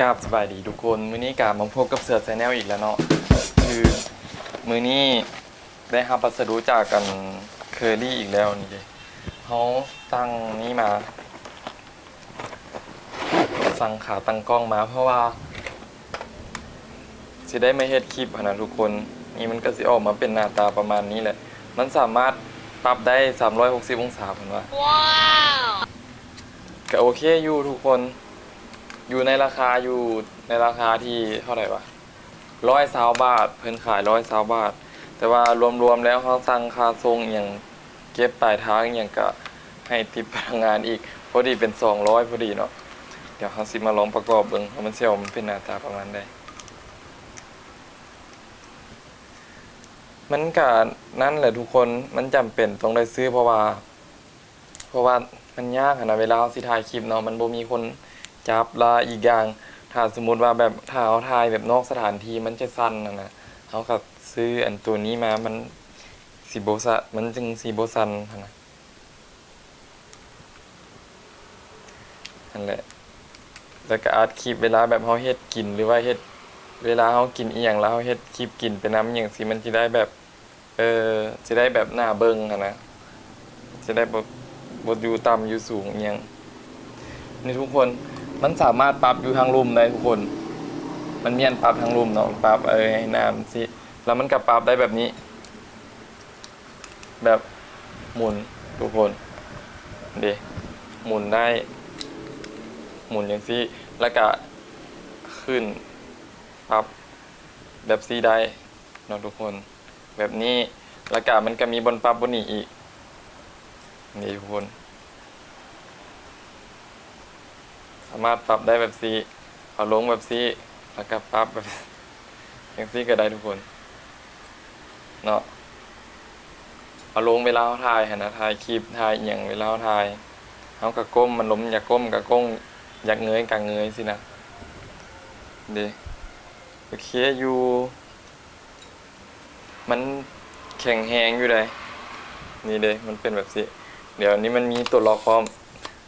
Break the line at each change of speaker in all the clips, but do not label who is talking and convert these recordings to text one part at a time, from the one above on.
กราบสบายดีทุกคน มื้อนี้กราบมาพบกับเสือแซนแนลอีกแล้วเนาะคือมื้อนี้ได้รับพัสดุจากกันเคอรี่อีกแล้วนี่เลยเขาสั่งนี้มา สั่งขาตั้งกล้องมา เพราะว่าสิได้ไม่เฮ็ดคลิปหั้นนะทุกคนนี่มันก็สิออกมาเป็นหน้าตาประมาณนี้แหละ มันสามารถปรับได้ 360 องศาผมว่าก็โอเคอยู่ทุกคน อยู่ในราคาอยู่ในราคาที่เท่าไหร่วะร้อยสาบาท เพิ่นขายร้อยสาบาท แต่ว่ารวมๆแล้วเขาสั่งค่าทรงอย่างเก็บปลายทางอย่างก็ให้ติปพนักงานอีก พอดีเป็นสองร้อยพอดีเนาะเดี๋ยวเขาสิมาลองประกอบเบิ่งว่ามันเซลมันเป็นหน้าตาประมาณใดมันก็นั่นแหละทุกคนมันจำเป็นต้องได้ซื้อเพราะว่า เพราะว่ามันยากอะนะเวลาเราสิถ่ายคลิปเนาะมันบ่มีคน จับแลาอีกอย่างถ้าสมมุติว่าแบบถ้าเราถ่ายแบบนอกสถานที่มันจะสั้นนะนะเขาก็ซื้ออันตัวนี้มามันสิบ่ซะมันจึงสิบ่สั้นนนะนั่นแหละแล้วก็อัดคลิปเวลาแบบเฮาเฮ็ดกินหรือว่าเฮ็ดเวลาเฮากินอีหยังแล้วเฮาเฮ็ดคลิปกินไปน้ำอหยังสิมันสิได้แบบ เออสิได้แบบหน้าเบิ่งอะนะสิได้บ่บทอยู่ต่ำอยู่สูงเอียงนี่ทุกคน มันสามารถปรับอยู่ทางลุ่มได้ทุกคน มันเมียนปรับทางลุ่มเนาะปรับเออให้น้ำสิแล้วมันก็ปรับได้แบบนี้ แบบหมุนทุกคนเดหมุนได้ หมุนอย่างซี่แล้วก็ขึ้นปรับแบบซี่ได้เนาะทุกคน แบบนี้แล้วก็มันก็มีบนปรับบนนี้อีกนี่ทุกคน สามารถปรับได้แบบซีเอาลงแบบซีแล้วก็ปรับแบบอย่างซีก็ได้ทุกคนเนาะเอาลงเวลาเขาถ่ายหันนะถ่ายคลิปถ่ายอย่างเวลาเขาถ่ายเขากระก้มมันล้มอยากก้มกระก้มอยากเงยกะเงยสินะเดโอเคอยู่ มันแข็งแหงอยู่เลยนี่เลยมันเป็นแบบสิเดี๋ยวนี้มันมีตัวล็อกพร้อม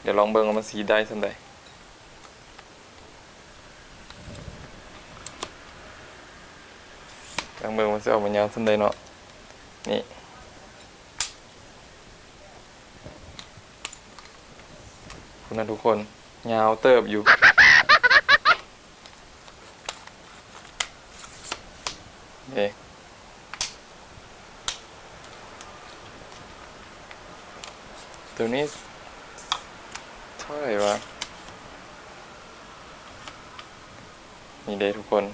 เดี๋ยวลองเบิ่งว่ามันสีได้สันใด ลองเบิ่งว่าสิออกมายาวสันใดเนาะนี่คุณนะทุกคนยาวเติบอยู่นี่ตัวนี้เท่าไหร่วะนี่เด้ทุกคน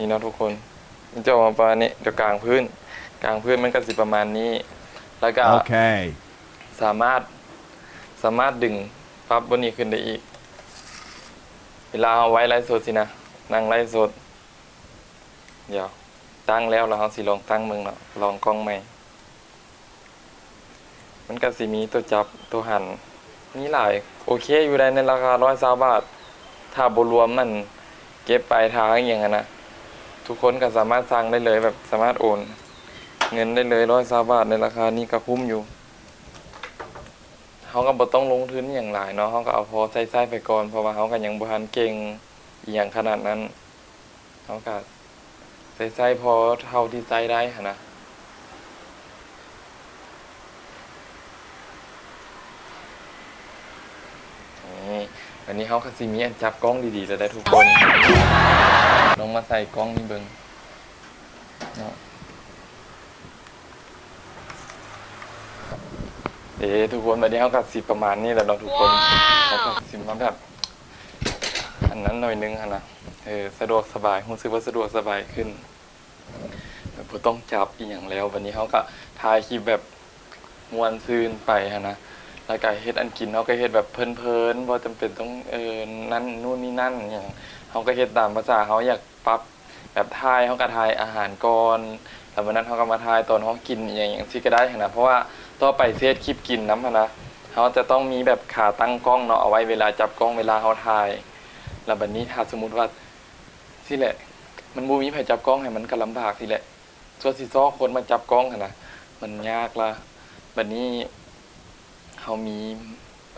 นี่เนาะทุกคนมันจะออกมาประมาณนี้เดี๋ยวกลางพื้น กลางพื้นมันก็สิประมาณนี้ แล้วก็
Okay.
สามารถสามารถดึงปรับบนนี้ขึ้นได้อีก เวลาเอาไว้ไลฟ์สดสินะนั่งไลฟ์สด เดี๋ยว ตั้งแล้วเราเอาสิลองตั้งมึงเนาะลองกล้องใหม่ มันก็สิมีตัวจับตัวหันมีหลาย โอเคอยู่ได้ในราคาร้อยสาบาท ถ้าบรวมมันเก็บปลายทางอย่างนั้นนะ ทุกคนก็สามารถสั่งได้เลยแบบสามารถโอน เงินได้เลยร้อยสาบาทในราคานี้ก็คุ้มอยู่เขาก็บ่ต้องลงทุนอย่างหลายเนาะเขาก็เอาพอใช้ๆไปก่อนเพราะว่าเขาก็ยังบ่ทันเก่งอย่างขนาดนั้นเขาก็ใช้ๆพอเท่าที่ใช้ได้หนะนี่วันนี้เขาคาซิมีอันจับกล้องดีๆแล้วได้ทุกคน ลองมาใส่กล้องนี่เบิงเนาะเดี๋ยวทุกคนวันนี้เขากัดสิประมาณนี้แหละเนาะทุกคนเขากัดสิมาแบบอันนั้นหน่อยนึงอะนะเออสะดวกสบายรู้สึกว่าสะดวกสบายขึ้นแบบบ่ต้องจับอีหยังแล้ว วันนี้เขาก็ถ่ายคลิปแบบมวนซืนไปฮะนะ แล้วก็เฮ็ดอันกินเขาก็เฮ็ดแบบเพลินๆบ่จำเป็นต้องเออนั่นนู่นนี่นั่นอหย่างเขาก็เฮ็ดตามภาษาเขาอยากปรับแบบทายเขาก็ทายอาหารก่อนแล้ววันนั้นเขาก็มาทายตอนเขากินอหย่างอย่างซี่ก็ได้หั้นนะเพราะว่าต่อไปเซตคลิปกินนำหั้นนะเขาจะต้องมีแบบขาตั้งกล้องเนาะเอาไว้เวลาจับกล้องเวลาเขาทายแล้วบัดนี้ถ้าสมมุติว่าสิแหละ มันบ่มีไผจับกล้องให้มันก็ลำบากสิแหละส่วนสิซ้อคนมาจับกล้องหั้นนะมันยากละบัดนี้ เขามี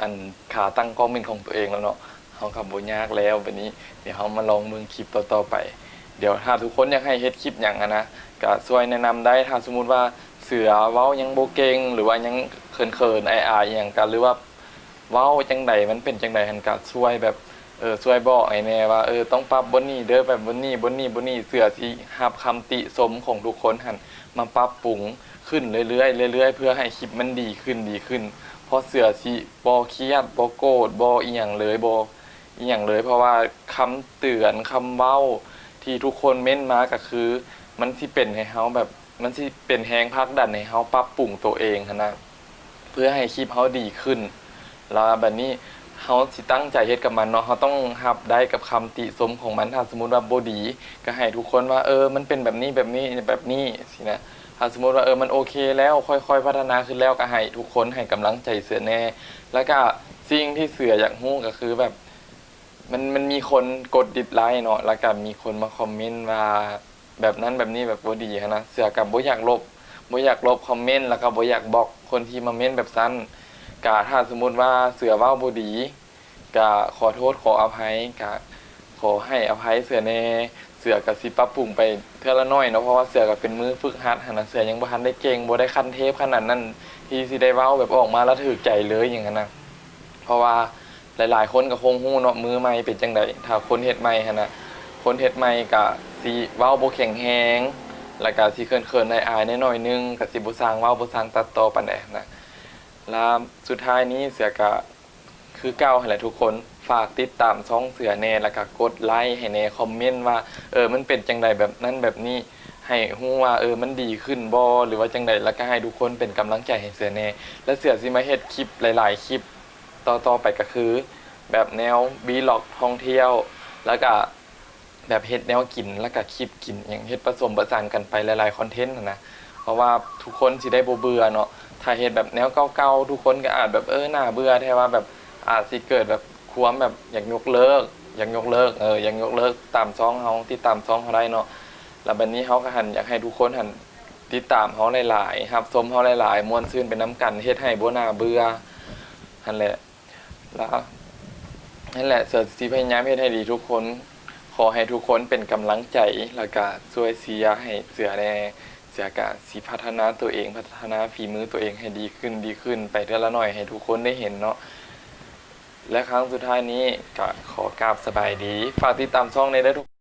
อันขาตั้งกล้องเป็นของตัวเองแล้วเนาะเฮากับบ่ยากแล้วบัดนี้ เดี๋ยวเฮามาลองเบิ่งคลิปต่อๆไป เดี๋ยวถ้าทุกคนอยากให้เฮ็ดคลิปหยังอะนะก็ช่วยแนะนำได้ถ้าสมมุติว่าเสือเว้ายังโบเกงหรือว่ายังเขินๆไอายอหยังกันหรือว่าเว้าจังใดมันเป็นจังใดหันก็ช่วยแบบเออช่วยบอกไอ้แน่ว่าเออต้องปรับบนนี้เด้อแบบบนนี้บนนี้บนนี้เสือที่รับคำติสมของทุกคนหันมาปรับปรุงขึ้นเรื่อยๆเรื่อยๆเพื่อให้คลิปมันดีขึ้นดีขึ้น พราะเสือที่บ่เครียดบ่โกรธบ่อีหยังเลยบ่อีหยังเลย เพราะว่าคำเตือนคำเว้า ที่ทุกคนเม้นมาก็คือ มันสิเป็นให้เฮาแบบมันสิเป็นแฮงพักดันให้เฮาปรับปรุงตัวเองนะเพื่อให้คลิปเฮาดีขึ้น แล้วแบบนี้เฮาสิตั้งใจเฮ็ดกับมันเนาะเฮาต้องรับได้กับคำติสมของมันถ้าสมมุติว่าบ่ดี ก็ให้ทุกคนว่า เออ มันเป็นแบบนี้แบบนี้แบบนี้สินะ ถ้าสมมติว่าเออมันโอเคแล้วค่อยๆ พัฒนาขึ้นแล้วก็ให้ทุกคนให้กำลังใจเสือแน่ แล้วก็สิ่งที่เสืออยากฮู้ก็คือแบบ มันมันมีคนกดดิสไลค์เนาะแล้วก็มีคนมาคอมเมนต์ว่าแบบนั้นแบบนี้แบบบ่ดีหั้นะเสือกับบ่อยากลบบ่อยากลบคอมเมนต์แล้วก็บ่อยากบอกคนที่มาเม้นแบบสั้นกะถ้าสมมุติว่าเสือว้าบ่ดีกะขอโทษขออภัยกะขอให้อภัยเสือแน่ เสือก็สิปรับปรุงไปเทื่อละน้อยเนาะเพราะว่าเสือก็เป็นมือฝึกหัดหันเสือยังบ่ทันได้เก่งบ่ได้คันเทปขนาดนั้นที่สิได้เว้าแบบออกมาแล้วถูกใจเลยอย่างนั้นนะเพราะว่าหลาย ๆ คนก็คงฮู้เนาะมือใหม่เป็นจังไดถ้าคนเฮ็ดใหม่หั่นะคนเฮ็ดใหม่ก็สิเว้าบ่แข็งแรงแล้วก็สิเขินๆอายๆน้อยนึงก็สิบ่สร้างเว้าบ่สร้างตัดต่อปานใดนะแล้วสุดท้ายนี้เสือก็คือเก้าให้แหละทุกคน ฝากติดตามช่องเสือแน่แล้วก็กดไลค์ให้แน่คอมเมนต์ว่าเออมันเป็นจังใดแบบนั้นแบบนี้ให้ฮู้ว่าเออมันดีขึ้นบ่หรือว่าจังใดแล้วก็ให้ทุกคนเป็นกำลังใจให้เสือแน่และเสือสิมาเฮ็ดคลิปหลาย ๆ คลิปต่อๆไปก็คือ แบบแนวบีล็อกท่องเที่ยว แล้วก็แบบเฮ็ดแนวกินแล้วก็คลิปกินอย่างเฮ็ดผสมประสานกันไปหลายๆคอนเทนต์นะนะเพราะว่าทุกคนสิได้บ่เบื่อเนาะถ้าเฮ็ดแบบแนวเก่าๆทุกคนก็อาจแบบเออหน้าเบื่อแท้ว่าแบบอาจสิเกิดแบบ ควมแบบอยากยกเลิก อยากยกเลิกเอออยากยกเลิกตามซองเฮาที่ตามซองเฮาได้เนาะแล้วบัดนี้เฮาก็หันอยากให้ทุกคนหันติดตามเฮาหลายๆครับชมเฮาหลายๆม่วนซื่นเป็นน้ำกันเฮ็ดให้บ่น่าเบื่อนั่นแหละแล้วนั่นแหละเสือสิพยายามเฮ็ดให้ดีทุกคน ขอให้ทุกคนเป็นกำลังใจแล้วก็ช่วยเชียให้เสือแน่เสียกะสิพัฒนาตัวเองพัฒนาฝีมือตัวเองให้ดีขึ้นดีขึ้น ไปเท่าละหน่อยให้ทุกคนได้เห็นเนาะ และครั้งสุดท้ายนี้ก็ขอกราบสบายดี ฝากติดตามช่องในได้ทุก